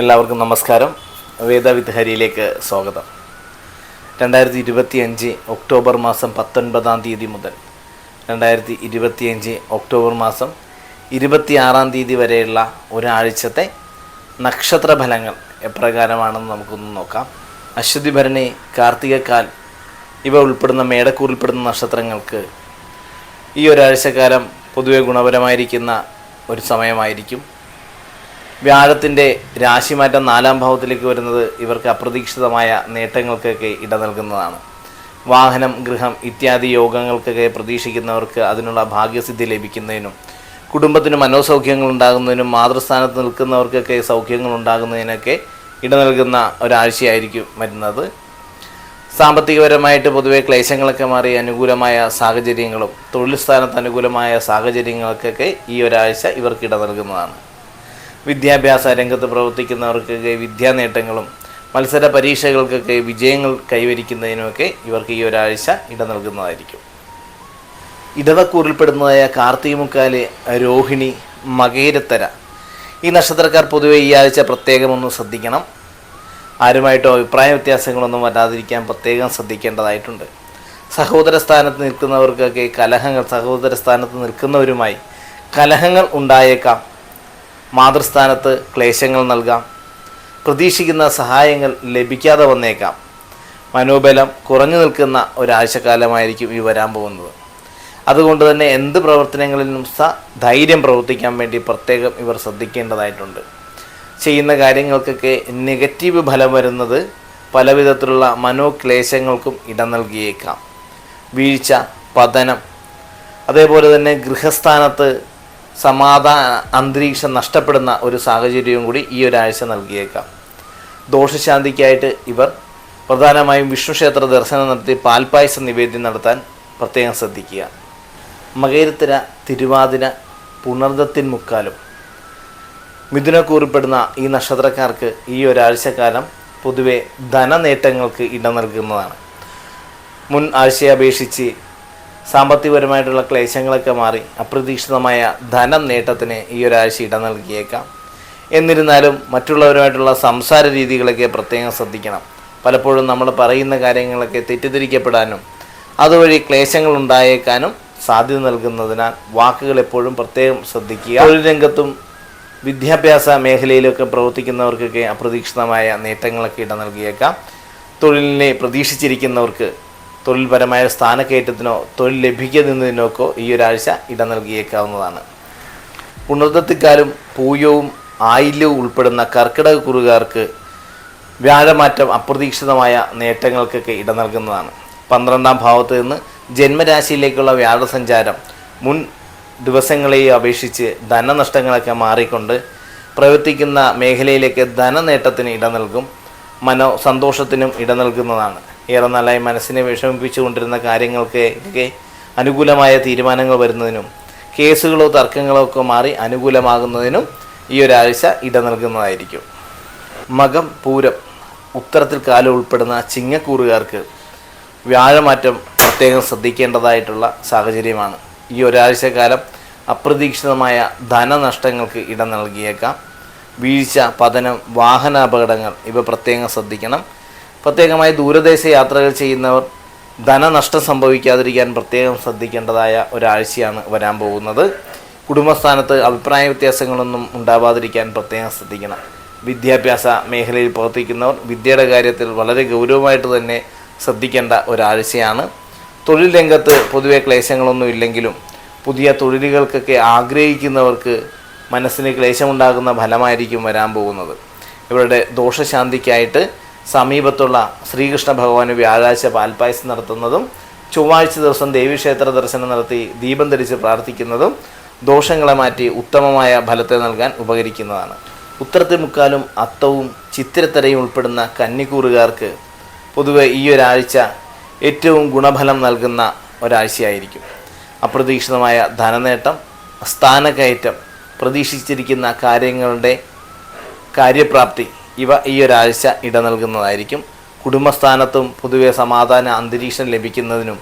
എല്ലാവർക്കും നമസ്കാരം. വേദ വിത്ത് സ്വാഗതം. രണ്ടായിരത്തി ഇരുപത്തി അഞ്ച് ഒക്ടോബർ മാസം പത്തൊൻപതാം തീയതി മുതൽ രണ്ടായിരത്തി ഇരുപത്തിയഞ്ച് ഒക്ടോബർ മാസം ഇരുപത്തിയാറാം തീയതി വരെയുള്ള ഒരാഴ്ചത്തെ നക്ഷത്ര ഫലങ്ങൾ എപ്രകാരമാണെന്ന് നമുക്കൊന്ന് നോക്കാം. അശ്വതി ഭരണി കാർത്തികക്കാൽ ഇവ ഉൾപ്പെടുന്ന മേടക്കൂറിൽപ്പെടുന്ന നക്ഷത്രങ്ങൾക്ക് ഈ ഒരാഴ്ചക്കാലം പൊതുവെ ഗുണപരമായിരിക്കുന്ന ഒരു സമയമായിരിക്കും. വ്യാഴത്തിന്റെ രാശിമാറ്റം നാലാം ഭാവത്തിലേക്ക് വരുന്നത് ഇവർക്ക് അപ്രതീക്ഷിതമായ നേട്ടങ്ങൾക്കൊക്കെ ഇട നൽകുന്നതാണ്. വാഹനം ഗൃഹം ഇത്യാദി യോഗങ്ങൾക്കൊക്കെ പ്രതീക്ഷിക്കുന്നവർക്ക് അതിനുള്ള ഭാഗ്യസിദ്ധി ലഭിക്കുന്നതിനും കുടുംബത്തിന് മനോസൗഖ്യങ്ങൾ ഉണ്ടാകുന്നതിനും മാതൃസ്ഥാനത്ത് നിൽക്കുന്നവർക്കൊക്കെ സൗഖ്യങ്ങൾ ഉണ്ടാകുന്നതിനൊക്കെ ഇട നൽകുന്ന ഒരാഴ്ചയായിരിക്കും വരുന്നത്. സാമ്പത്തികപരമായിട്ട് പൊതുവെ ക്ലേശങ്ങളൊക്കെ മാറി അനുകൂലമായ സാഹചര്യങ്ങളും തൊഴിൽ സ്ഥാനത്ത് അനുകൂലമായ സാഹചര്യങ്ങൾക്കൊക്കെ ഈ ഒരാഴ്ച ഇവർക്ക് ഇട നൽകുന്നതാണ്. വിദ്യാഭ്യാസ രംഗത്ത് പ്രവർത്തിക്കുന്നവർക്കൊക്കെ വിദ്യാ നേട്ടങ്ങളും മത്സര പരീക്ഷകൾക്കൊക്കെ വിജയങ്ങൾ കൈവരിക്കുന്നതിനുമൊക്കെ ഇവർക്ക് ഈ ഒരാഴ്ച ഇട നൽകുന്നതായിരിക്കും. ഇടവക്കൂറിൽപ്പെടുന്നതായ കാർത്തികമുക്കാൽ രോഹിണി മകേരത്തര. ഈ നക്ഷത്രക്കാർ പൊതുവെ ഈ ആഴ്ച പ്രത്യേകമൊന്ന് ശ്രദ്ധിക്കണം. ആരുമായിട്ടോ അഭിപ്രായ വ്യത്യാസങ്ങളൊന്നും വരാതിരിക്കാൻ പ്രത്യേകം ശ്രദ്ധിക്കേണ്ടതായിട്ടുണ്ട്. സഹോദര സ്ഥാനത്ത് നിൽക്കുന്നവർക്കൊക്കെ കലഹങ്ങൾ സഹോദര സ്ഥാനത്ത് നിൽക്കുന്നവരുമായി കലഹങ്ങൾ ഉണ്ടായേക്കാം. മാതൃസ്ഥാനത്ത് ക്ലേശങ്ങൾ നൽകാം. പ്രതീക്ഷിക്കുന്ന സഹായങ്ങൾ ലഭിക്കാതെ വന്നേക്കാം. മനോബലം കുറഞ്ഞു നിൽക്കുന്ന ഒരാഴ്ചക്കാലമായിരിക്കും ഈ വരാൻ പോകുന്നത്. അതുകൊണ്ട് തന്നെ എന്ത് പ്രവർത്തനങ്ങളിലും സ ധൈര്യം പ്രവർത്തിക്കാൻ വേണ്ടി പ്രത്യേകം ഇവർ ശ്രദ്ധിക്കേണ്ടതായിട്ടുണ്ട്. ചെയ്യുന്ന കാര്യങ്ങൾക്കൊക്കെ നെഗറ്റീവ് ഫലം വരുന്നത് പലവിധത്തിലുള്ള മനോക്ലേശങ്ങൾക്കും ഇടം നൽകിയേക്കാം. വീഴ്ച പതനം അതേപോലെ തന്നെ ഗൃഹസ്ഥാനത്ത് സമാധാന അന്തരീക്ഷം നഷ്ടപ്പെടുന്ന ഒരു സാഹചര്യവും കൂടി ഈ ഒരാഴ്ച നൽകിയേക്കാം. ദോഷശാന്തിക്കായിട്ട് ഇവർ പ്രധാനമായും വിഷ്ണു ക്ഷേത്ര ദർശനം നടത്തി പാൽപ്പായസ നിവേദ്യം നടത്താൻ പ്രത്യേകം ശ്രദ്ധിക്കുക. മകേരത്തിര തിരുവാതിര പുണർദത്തിൻ മുക്കാലും. മിഥുനക്കൂറിൽപ്പെടുന്ന ഈ നക്ഷത്രക്കാർക്ക് ഈ ഒരാഴ്ചക്കാലം പൊതുവെ ധനനേട്ടങ്ങൾക്ക് ഇടം നൽകുന്നതാണ്. മുൻ ആഴ്ചയെ അപേക്ഷിച്ച് സാമ്പത്തികപരമായിട്ടുള്ള ക്ലേശങ്ങളൊക്കെ മാറി അപ്രതീക്ഷിതമായ ധനം നേട്ടത്തിന് ഈ ഒരാഴ്ച ഇടം നൽകിയേക്കാം. എന്നിരുന്നാലും മറ്റുള്ളവരുമായിട്ടുള്ള സംസാര രീതികളൊക്കെ പ്രത്യേകം ശ്രദ്ധിക്കണം. പലപ്പോഴും നമ്മൾ പറയുന്ന കാര്യങ്ങളൊക്കെ തെറ്റിദ്ധരിക്കപ്പെടാനും അതുവഴി ക്ലേശങ്ങൾ ഉണ്ടായേക്കാനും സാധ്യത നൽകുന്നതിനാൽ വാക്കുകൾ എപ്പോഴും പ്രത്യേകം ശ്രദ്ധിക്കുക. തൊഴിൽ രംഗത്തും വിദ്യാഭ്യാസ മേഖലയിലൊക്കെ പ്രവർത്തിക്കുന്നവർക്കൊക്കെ അപ്രതീക്ഷിതമായ നേട്ടങ്ങളൊക്കെ ഇട നൽകിയേക്കാം. തൊഴിലിനെ പ്രതീക്ഷിച്ചിരിക്കുന്നവർക്ക് തൊഴിൽപരമായ സ്ഥാനക്കയറ്റത്തിനോ തൊഴിൽ ലഭിക്കുന്നതിനോക്കോ ഈ ഒരാഴ്ച ഇട നൽകിയേക്കാവുന്നതാണ്. പുണർദത്തിക്കാലും പൂയവും ആയില്യവും ഉൾപ്പെടുന്ന കർക്കിടക കുറുകാർക്ക് വ്യാഴമാറ്റം അപ്രതീക്ഷിതമായ നേട്ടങ്ങൾക്കൊക്കെ ഇട നൽകുന്നതാണ്. പന്ത്രണ്ടാം ഭാവത്ത് നിന്ന് ജന്മരാശിയിലേക്കുള്ള വ്യാഴസഞ്ചാരം മുൻ ദിവസങ്ങളെ അപേക്ഷിച്ച് ധനനഷ്ടങ്ങളൊക്കെ മാറിക്കൊണ്ട് പ്രവർത്തിക്കുന്ന മേഖലയിലേക്ക് ധനനേട്ടത്തിന് ഇട നൽകും. മനോ സന്തോഷത്തിനും ഇട നൽകുന്നതാണ്. ഏറെ നാളായി മനസ്സിനെ വിഷമിപ്പിച്ചുകൊണ്ടിരുന്ന കാര്യങ്ങൾക്ക് ഒക്കെ അനുകൂലമായ തീരുമാനങ്ങൾ വരുന്നതിനും കേസുകളോ തർക്കങ്ങളോ ഒക്കെ മാറി അനുകൂലമാകുന്നതിനും ഈ ഒരാഴ്ച ഇട നൽകുന്നതായിരിക്കും. മകം പൂരം ഉത്തരത്തിൽ കാലം ഉൾപ്പെടുന്ന ചിങ്ങക്കൂറുകാർക്ക് വ്യാഴമാറ്റം പ്രത്യേകം ശ്രദ്ധിക്കേണ്ടതായിട്ടുള്ള സാഹചര്യമാണ്. ഈ ഒരാഴ്ചക്കാലം അപ്രതീക്ഷിതമായ ധനനഷ്ടങ്ങൾക്ക് ഇടം നൽകിയേക്കാം. വീഴ്ച പതനം വാഹനാപകടങ്ങൾ ഇവ പ്രത്യേകം ശ്രദ്ധിക്കണം. പ്രത്യേകമായി ദൂരദേശ യാത്രകൾ ചെയ്യുന്നവർ ധനനഷ്ടം സംഭവിക്കാതിരിക്കാൻ പ്രത്യേകം ശ്രദ്ധിക്കേണ്ടതായ ഒരാഴ്ചയാണ് വരാൻ പോകുന്നത്. കുടുംബസ്ഥാനത്ത് അഭിപ്രായ വ്യത്യാസങ്ങളൊന്നും ഉണ്ടാവാതിരിക്കാൻ പ്രത്യേകം ശ്രദ്ധിക്കണം. വിദ്യാഭ്യാസ മേഖലയിൽ പ്രവർത്തിക്കുന്നവർ വിദ്യയുടെ കാര്യത്തിൽ വളരെ ഗൗരവമായിട്ട് തന്നെ ശ്രദ്ധിക്കേണ്ട ഒരാഴ്ചയാണ്. തൊഴിൽ രംഗത്ത് പൊതുവെ ക്ലേശങ്ങളൊന്നും ഇല്ലെങ്കിലും പുതിയ തൊഴിലുകൾക്കൊക്കെ ആഗ്രഹിക്കുന്നവർക്ക് മനസ്സിന് ക്ലേശമുണ്ടാകുന്ന ഫലമായിരിക്കും വരാൻ പോകുന്നത്. ഇവരുടെ ദോഷശാന്തിക്കായിട്ട് സമീപത്തുള്ള ശ്രീകൃഷ്ണ ഭഗവാന് വ്യാഴാഴ്ച പാൽപ്പായസം നടത്തുന്നതും ചൊവ്വാഴ്ച ദിവസം ദേവീക്ഷേത്ര ദർശനം നടത്തി ദീപം ധരിച്ച് പ്രാർത്ഥിക്കുന്നതും ദോഷങ്ങളെ മാറ്റി ഉത്തമമായ ഫലത്തെ നൽകാൻ ഉപകരിക്കുന്നതാണ്. ഉത്തരത്തിൽ മുക്കാലും അത്തവും ചിത്തിരത്തരയും ഉൾപ്പെടുന്ന കന്നിക്കൂറുകാർക്ക് പൊതുവെ ഈ ഒരാഴ്ച ഏറ്റവും ഗുണഫലം നൽകുന്ന ഒരാഴ്ചയായിരിക്കും. അപ്രതീക്ഷിതമായ ധനനേട്ടം സ്ഥാനക്കയറ്റം പ്രതീക്ഷിച്ചിരിക്കുന്ന കാര്യങ്ങളുടെ കാര്യപ്രാപ്തി ഇവ ഈ ഒരാഴ്ച ഇട നൽകുന്നതായിരിക്കും കുടുംബസ്ഥാനത്തും പൊതുവെ സമാധാന അന്തരീക്ഷം ലഭിക്കുന്നതിനും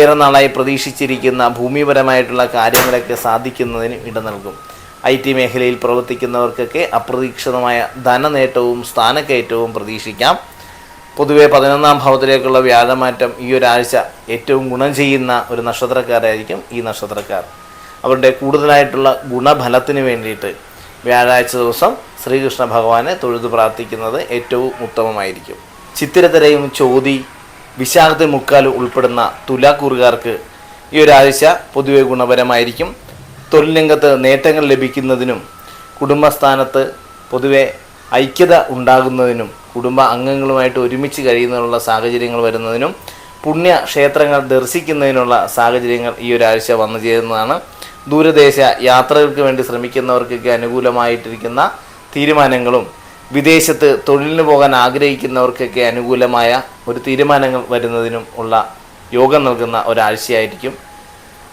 ഏറെ നാളായി പ്രതീക്ഷിച്ചിരിക്കുന്ന ഭൂമിപരമായിട്ടുള്ള കാര്യങ്ങളൊക്കെ സാധിക്കുന്നതിനും ഇട നൽകും ഐ ടി മേഖലയിൽ പ്രവർത്തിക്കുന്നവർക്കൊക്കെ അപ്രതീക്ഷിതമായ ധനനേട്ടവും സ്ഥാനക്കയറ്റവും പ്രതീക്ഷിക്കാം. പൊതുവെ പതിനൊന്നാം ഭാവത്തിലേക്കുള്ള വ്യാഴമാറ്റം ഈ ഒരാഴ്ച ഏറ്റവും ഗുണം ചെയ്യുന്ന ഒരു നക്ഷത്രക്കാരായിരിക്കും ഈ നക്ഷത്രക്കാർ. അവരുടെ കൂടുതലായിട്ടുള്ള ഗുണഫലത്തിന് വേണ്ടിയിട്ട് വ്യാഴാഴ്ച ദിവസം ശ്രീകൃഷ്ണ ഭഗവാനെ തൊഴുതു പ്രാർത്ഥിക്കുന്നത് ഏറ്റവും ഉത്തമമായിരിക്കും. ചിത്തിരത്തരയും ചോതി വിശാഖത്തെ മുക്കാലും ഉൾപ്പെടുന്ന തുലാക്കൂറുകാർക്ക് ഈ ഒരാഴ്ച പൊതുവെ ഗുണപരമായിരിക്കും. തൊഴിൽ രംഗത്ത് നേട്ടങ്ങൾ ലഭിക്കുന്നതിനും കുടുംബസ്ഥാനത്ത് പൊതുവെ ഐക്യത ഉണ്ടാകുന്നതിനും കുടുംബ അംഗങ്ങളുമായിട്ട് ഒരുമിച്ച് കഴിയുന്നതിനുള്ള സാഹചര്യങ്ങൾ വരുന്നതിനും പുണ്യ ക്ഷേത്രങ്ങൾ ദർശിക്കുന്നതിനുള്ള സാഹചര്യങ്ങൾ ഈ ഒരാഴ്ച വന്നു ചേരുന്നതാണ്. ദൂരദേശ യാത്രകൾക്ക് വേണ്ടി ശ്രമിക്കുന്നവർക്കൊക്കെ അനുകൂലമായിട്ടിരിക്കുന്ന തീരുമാനങ്ങളും വിദേശത്ത് തൊഴിലിന് പോകാൻ ആഗ്രഹിക്കുന്നവർക്കൊക്കെ അനുകൂലമായ ഒരു തീരുമാനങ്ങൾ വരുന്നതിനും ഉള്ള യോഗം നൽകുന്ന ഒരാഴ്ചയായിരിക്കും.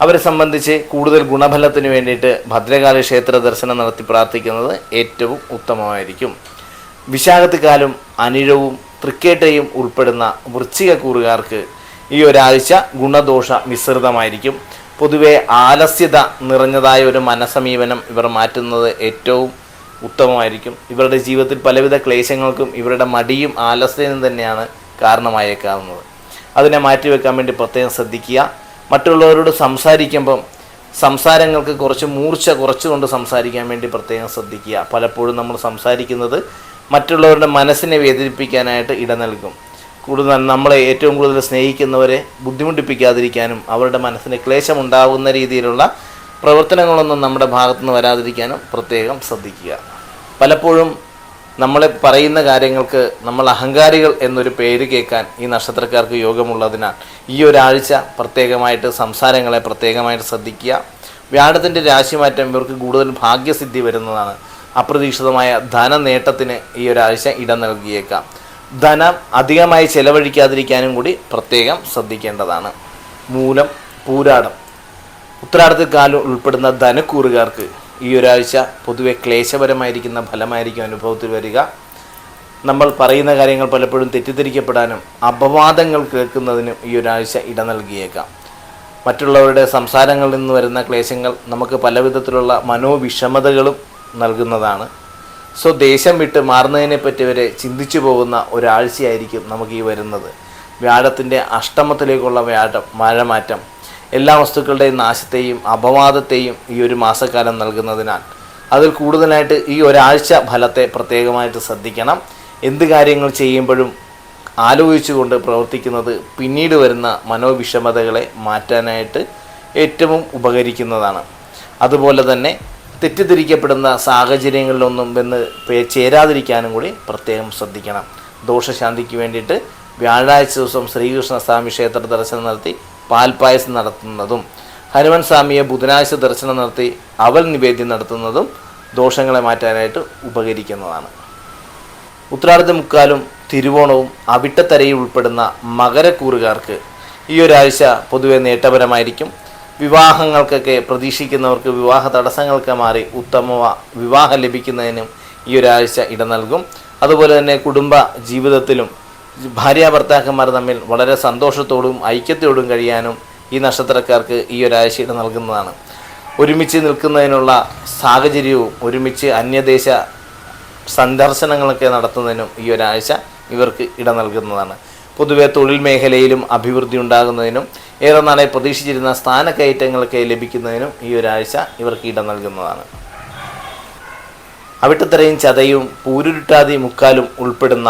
അവരെ സംബന്ധിച്ച് കൂടുതൽ ഗുണഫലത്തിന് വേണ്ടിയിട്ട് ഭദ്രകാല ക്ഷേത്ര ദർശനം നടത്തി പ്രാർത്ഥിക്കുന്നത് ഏറ്റവും ഉത്തമമായിരിക്കും. വിശാഖത്തുകാലും അനിഴവും തൃക്കേട്ടയും ഉൾപ്പെടുന്ന വൃശ്ചിക കൂറുകാർക്ക് ഈ ഒരാഴ്ച ഗുണദോഷ മിശ്രിതമായിരിക്കും. പൊതുവെ ആലസ്യത നിറഞ്ഞതായ ഒരു മനസമീപനം ഇവർ മാറ്റുന്നത് ഏറ്റവും ഉത്തമമായിരിക്കും. ഇവരുടെ ജീവിതത്തിൽ പലവിധ ക്ലേശങ്ങൾക്കും ഇവരുടെ മടിയും ആലസ്യനും തന്നെയാണ് കാരണമായേക്കാവുന്നത്. അതിനെ മാറ്റിവെക്കാൻ വേണ്ടി പ്രത്യേകം ശ്രദ്ധിക്കുക. മറ്റുള്ളവരോട് സംസാരിക്കുമ്പം സംസാരങ്ങൾക്ക് കുറച്ച് മൂർച്ച കുറച്ചുകൊണ്ട് സംസാരിക്കാൻ വേണ്ടി പ്രത്യേകം ശ്രദ്ധിക്കുക. പലപ്പോഴും നമ്മൾ സംസാരിക്കുന്നത് മറ്റുള്ളവരുടെ മനസ്സിനെ വേദനിപ്പിക്കാനായിട്ട് ഇട നൽകും. കൂടുതൽ നമ്മളെ ഏറ്റവും കൂടുതൽ സ്നേഹിക്കുന്നവരെ ബുദ്ധിമുട്ടിപ്പിക്കാതിരിക്കാനും അവരുടെ മനസ്സിന് ക്ലേശമുണ്ടാകുന്ന രീതിയിലുള്ള പ്രവർത്തനങ്ങളൊന്നും നമ്മുടെ ഭാഗത്തുനിന്ന് വരാതിരിക്കാനും പ്രത്യേകം ശ്രദ്ധിക്കുക. പലപ്പോഴും നമ്മളെ പറയുന്ന കാര്യങ്ങൾക്ക് നമ്മൾ അഹങ്കാരികൾ എന്നൊരു പേര് കേൾക്കാൻ ഈ നക്ഷത്രക്കാർക്ക് യോഗമുള്ളതിനാൽ ഈ ഒരാഴ്ച പ്രത്യേകമായിട്ട് സംസാരങ്ങളെ പ്രത്യേകമായിട്ട് ശ്രദ്ധിക്കുക. വ്യാഴത്തിന്റെ രാശിമാറ്റം ഇവർക്ക് കൂടുതൽ ഭാഗ്യസിദ്ധി വരുന്നതാണ്. അപ്രതീക്ഷിതമായ ധനനേട്ടത്തിന് ഈ ഒരാഴ്ച ഇടം നൽകിയേക്കാം. ധനം അധികമായി ചെലവഴിക്കാതിരിക്കാനും കൂടി പ്രത്യേകം ശ്രദ്ധിക്കേണ്ടതാണ്. മൂലം പൂരാടം. ഉത്തരാടത്തിൽ കാലം ഉൾപ്പെടുന്ന ധനക്കൂറുകാർക്ക് ഈ ഒരാഴ്ച പൊതുവെ ക്ലേശപരമായിരിക്കുന്ന ഫലമായിരിക്കും അനുഭവത്തിൽ വരിക. നമ്മൾ പറയുന്ന കാര്യങ്ങൾ പലപ്പോഴും തെറ്റിദ്ധരിക്കപ്പെടാനും അപവാദങ്ങൾ കേൾക്കുന്നതിനും ഈ ഒരാഴ്ച ഇട നൽകിയേക്കാം. മറ്റുള്ളവരുടെ സംസാരങ്ങളിൽ നിന്ന് വരുന്ന ക്ലേശങ്ങൾ നമുക്ക് പലവിധത്തിലുള്ള മനോവിഷമതകളും നൽകുന്നതാണ്. സോ ദേശം വിട്ട് മാറുന്നതിനെ പറ്റി വരെ ചിന്തിച്ചു പോകുന്ന ഒരാഴ്ചയായിരിക്കും നമുക്ക് ഈ വരുന്നത്. വ്യാഴത്തിന്റെ അഷ്ടമത്തിലേക്കുള്ള വ്യാഴം മഴമാറ്റം എല്ലാ വസ്തുക്കളുടെയും നാശത്തെയും അപവാദത്തെയും ഈ ഒരു മാസക്കാലം നൽകുന്നതിനാൽ. അതിൽ കൂടുതലായിട്ട് ഈ ഒരാഴ്ച ഫലത്തെ പ്രത്യേകമായിട്ട് ശ്രദ്ധിക്കണം. എന്ത് കാര്യങ്ങൾ ചെയ്യുമ്പോഴും ആലോചിച്ചുകൊണ്ട് പ്രവർത്തിക്കുന്നത് പിന്നീട് വരുന്ന മനോവിഷമതകളെ മാറ്റാനായിട്ട് ഏറ്റവും ഉപകരിക്കുന്നതാണ്. അതുപോലെ തന്നെ തെറ്റിദ്ധരിക്കപ്പെടുന്ന സാഹചര്യങ്ങളിലൊന്നും വന്ന് ചേരാതിരിക്കാനും കൂടി പ്രത്യേകം ശ്രദ്ധിക്കണം. ദോഷശാന്തിക്ക് വേണ്ടിയിട്ട് വ്യാഴാഴ്ച ദിവസം ശ്രീകൃഷ്ണ സ്വാമി ക്ഷേത്ര ദർശനം നടത്തി പാൽപ്പായസം നടത്തുന്നതും ഹനുമൻ സ്വാമിയെ ബുധനാഴ്ച ദർശനം നടത്തി അവൽ നിവേദ്യം നടത്തുന്നതും ദോഷങ്ങളെ മാറ്റാനായിട്ട് ഉപകരിക്കുന്നതാണ്. ഉത്രാടത്തെ മുക്കാലും തിരുവോണവും അവിട്ടത്തരയിൽ ഉൾപ്പെടുന്ന മകരക്കൂറുകാർക്ക് ഈ ഒരാഴ്ച പൊതുവെ നേട്ടപരമായിരിക്കും. വിവാഹങ്ങൾക്കൊക്കെ പ്രതീക്ഷിക്കുന്നവർക്ക് വിവാഹ തടസ്സങ്ങൾക്ക് മാറി ഉത്തമ വിവാഹം ലഭിക്കുന്നതിനും ഈ ഒരാഴ്ച ഇട നൽകും. അതുപോലെ തന്നെ കുടുംബ ജീവിതത്തിലും ഭാര്യ ഭർത്താക്കന്മാർ തമ്മിൽ വളരെ സന്തോഷത്തോടും ഐക്യത്തോടും കഴിയാനും ഈ നക്ഷത്രക്കാർക്ക് ഈ ഒരാഴ്ച ഇട നൽകുന്നതാണ്. ഒരുമിച്ച് നിൽക്കുന്നതിനുള്ള സാഹചര്യവും ഒരുമിച്ച് അന്യദേശ സന്ദർശനങ്ങളൊക്കെ നടത്തുന്നതിനും ഈ ഒരാഴ്ച ഇവർക്ക് ഇട നൽകുന്നതാണ്. പൊതുവെ തൊഴിൽ മേഖലയിലും അഭിവൃദ്ധി ഉണ്ടാകുന്നതിനും ഏറെ നാളെ പ്രതീക്ഷിച്ചിരുന്ന സ്ഥാനക്കയറ്റങ്ങളൊക്കെ ലഭിക്കുന്നതിനും ഈ ഒരാഴ്ച ഇവർക്ക് ഇടം നൽകുന്നതാണ്. അവിട്ടത്തരയും ചതയും പൂരുരുട്ടാതി മുക്കാലും ഉൾപ്പെടുന്ന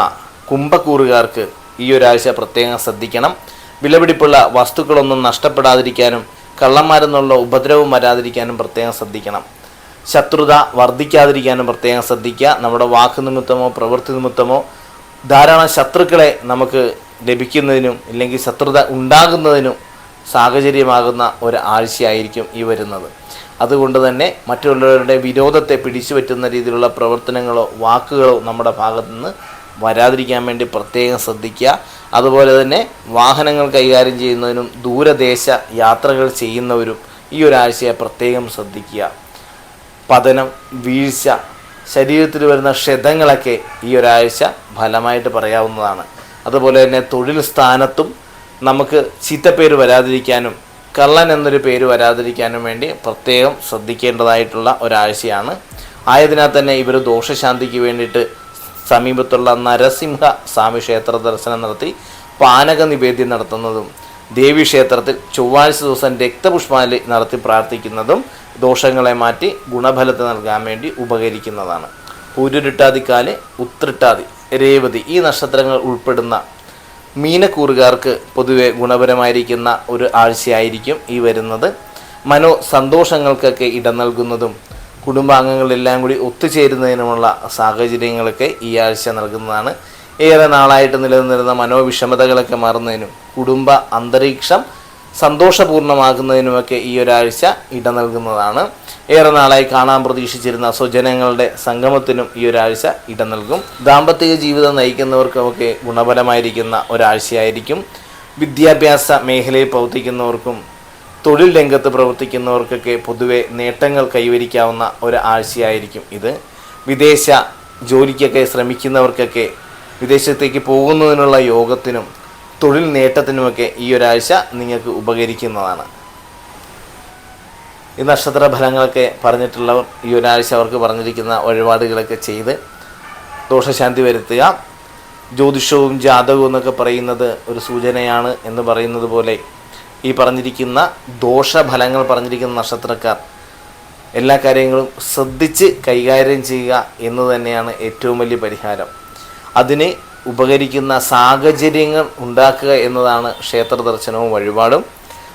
കുംഭക്കൂറുകാർക്ക് ഈ ഒരാഴ്ച പ്രത്യേകം ശ്രദ്ധിക്കണം. വിലപിടിപ്പുള്ള വസ്തുക്കളൊന്നും നഷ്ടപ്പെടാതിരിക്കാനും കള്ളന്മാരെന്നുള്ള ഉപദ്രവം വരാതിരിക്കാനും പ്രത്യേകം ശ്രദ്ധിക്കണം. ശത്രുത വർദ്ധിക്കാതിരിക്കാനും പ്രത്യേകം ശ്രദ്ധിക്കുക. നമ്മുടെ വാക്ക് നിമിത്തമോ പ്രവൃത്തി നിമിത്തമോ ധാരാളം ശത്രുക്കളെ നമുക്ക് ലഭിക്കുന്നതിനും ഇല്ലെങ്കിൽ ശത്രുത ഉണ്ടാകുന്നതിനും സാഹചര്യമാകുന്ന ഒരു ആഴ്ചയായിരിക്കും ഈ വരുന്നത്. അതുകൊണ്ട് തന്നെ മറ്റുള്ളവരുടെ വിരോധത്തെ പിടിച്ചു പറ്റുന്ന രീതിയിലുള്ള പ്രവർത്തനങ്ങളോ വാക്കുകളോ നമ്മുടെ ഭാഗത്തു നിന്ന് വരാതിരിക്കാൻ വേണ്ടി പ്രത്യേകം ശ്രദ്ധിക്കുക. അതുപോലെ തന്നെ വാഹനങ്ങൾ കൈകാര്യം ചെയ്യുന്നതിനും ദൂരദേശ യാത്രകൾ ചെയ്യുന്നവരും ഈ ഒരാഴ്ചയെ പ്രത്യേകം ശ്രദ്ധിക്കുക. പതനം വീഴ്ച ശരീരത്തിൽ വരുന്ന ക്ഷതങ്ങളൊക്കെ ഈ ഒരാഴ്ച ഫലമായിട്ട് പറയാവുന്നതാണ്. അതുപോലെ തന്നെ തൊഴിൽ സ്ഥാനത്തും നമുക്ക് ചീത്തപ്പേര് വരാതിരിക്കാനും കള്ളൻ എന്നൊരു പേര് വരാതിരിക്കാനും വേണ്ടി പ്രത്യേകം ശ്രദ്ധിക്കേണ്ടതായിട്ടുള്ള ഒരാഴ്ചയാണ്. ആയതിനാൽ തന്നെ ഇവർ ദോഷശാന്തിക്ക് വേണ്ടിയിട്ട് സമീപത്തുള്ള നരസിംഹ സ്വാമി ക്ഷേത്ര ദർശനം നടത്തി പാനക നിവേദ്യം നടത്തുന്നതും ദേവി ക്ഷേത്രത്തിൽ ചൊവ്വാഴ്ച ദിവസം രക്തപുഷ്പാലി നടത്തി പ്രാർത്ഥിക്കുന്നതും ദോഷങ്ങളെ മാറ്റി ഗുണഫലത്തെ നൽകാൻ വേണ്ടി ഉപകരിക്കുന്നതാണ്. പൂരുരുട്ടാതിക്കാൽ ഉത്രട്ടാതി. രേവതി ഈ നക്ഷത്രങ്ങൾ ഉൾപ്പെടുന്ന മീനക്കൂറുകാർക്ക് പൊതുവെ ഗുണപരമായിരിക്കുന്ന ഒരു ആഴ്ചയായിരിക്കും ഈ വരുന്നത്. മനോ സന്തോഷങ്ങൾക്കൊക്കെ ഇടം നൽകുന്നതും കുടുംബാംഗങ്ങളെല്ലാം കൂടി ഒത്തുചേരുന്നതിനുമുള്ള സാഹചര്യങ്ങളൊക്കെ ഈ ആഴ്ച നൽകുന്നതാണ്. ഏറെ നാളായിട്ട് നിലനിന്നിരുന്ന മനോവിഷമതകളൊക്കെ മാറുന്നതിനും കുടുംബ അന്തരീക്ഷം സന്തോഷപൂർണമാക്കുന്നതിനുമൊക്കെ ഈ ഒരാഴ്ച ഇട നൽകുന്നതാണ്. ഏറെ നാളായി കാണാൻ പ്രതീക്ഷിച്ചിരുന്ന സ്വജനങ്ങളുടെ സംഗമത്തിനും ഈ ഒരാഴ്ച ഇട നൽകും. ദാമ്പത്തിക ജീവിതം നയിക്കുന്നവർക്കുമൊക്കെ ഗുണപരമായിരിക്കുന്ന ഒരാഴ്ചയായിരിക്കും. വിദ്യാഭ്യാസ മേഖലയിൽ പ്രവർത്തിക്കുന്നവർക്കും തൊഴിൽ രംഗത്ത് പ്രവർത്തിക്കുന്നവർക്കൊക്കെ പൊതുവെ നേട്ടങ്ങൾ കൈവരിക്കാവുന്ന ഒരു ആഴ്ചയായിരിക്കും ഇത്. വിദേശ ജോലിക്കൊക്കെ ശ്രമിക്കുന്നവർക്കൊക്കെ വിദേശത്തേക്ക് പോകുന്നതിനുള്ള യോഗത്തിനും തൊഴിൽ നേട്ടത്തിനുമൊക്കെ ഈ ഒരാഴ്ച നിങ്ങൾക്ക് ഉപകരിക്കുന്നതാണ്. ഈ നക്ഷത്ര ഫലങ്ങളൊക്കെ പറഞ്ഞിട്ടുള്ളവർ ഈ ഒരാഴ്ച അവർക്ക് പറഞ്ഞിരിക്കുന്ന വഴിപാടുകളൊക്കെ ചെയ്ത് ദോഷശാന്തി വരുത്തുക. ജ്യോതിഷവും ജാതകവും എന്നൊക്കെ പറയുന്നത് ഒരു സൂചനയാണ് എന്ന് പറയുന്നത് പോലെ ഈ പറഞ്ഞിരിക്കുന്ന ദോഷഫലങ്ങൾ പറഞ്ഞിരിക്കുന്ന നക്ഷത്രക്കാർ എല്ലാ കാര്യങ്ങളും ശ്രദ്ധിച്ച് കൈകാര്യം ചെയ്യുക എന്ന് തന്നെയാണ് ഏറ്റവും വലിയ പരിഹാരം. അതിന് ഉപകരിക്കുന്ന സാഹചര്യങ്ങൾ ഉണ്ടാക്കുക എന്നതാണ് ക്ഷേത്ര ദർശനവും വഴിപാടും.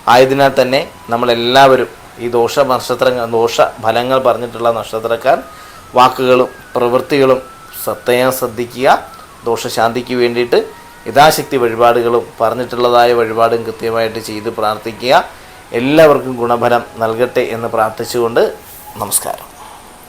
ആയതിനാൽ തന്നെ നമ്മളെല്ലാവരും ഈ ദോഷ നക്ഷത്രങ്ങൾ ദോഷ ഫലങ്ങൾ പറഞ്ഞിട്ടുള്ള നക്ഷത്രക്കാർ വാക്കുകളും പ്രവൃത്തികളും സത്യം ശ്രദ്ധിക്കുക ദോഷശാന്തിക്ക് വേണ്ടിയിട്ട് യഥാശക്തി വഴിപാടുകളും പറഞ്ഞിട്ടുള്ളതായ വഴിപാടും കൃത്യമായിട്ട് ചെയ്ത് പ്രാർത്ഥിക്കുക. എല്ലാവർക്കും ഗുണഫലം നൽകട്ടെ എന്ന് പ്രാർത്ഥിച്ചുകൊണ്ട് നമസ്കാരം.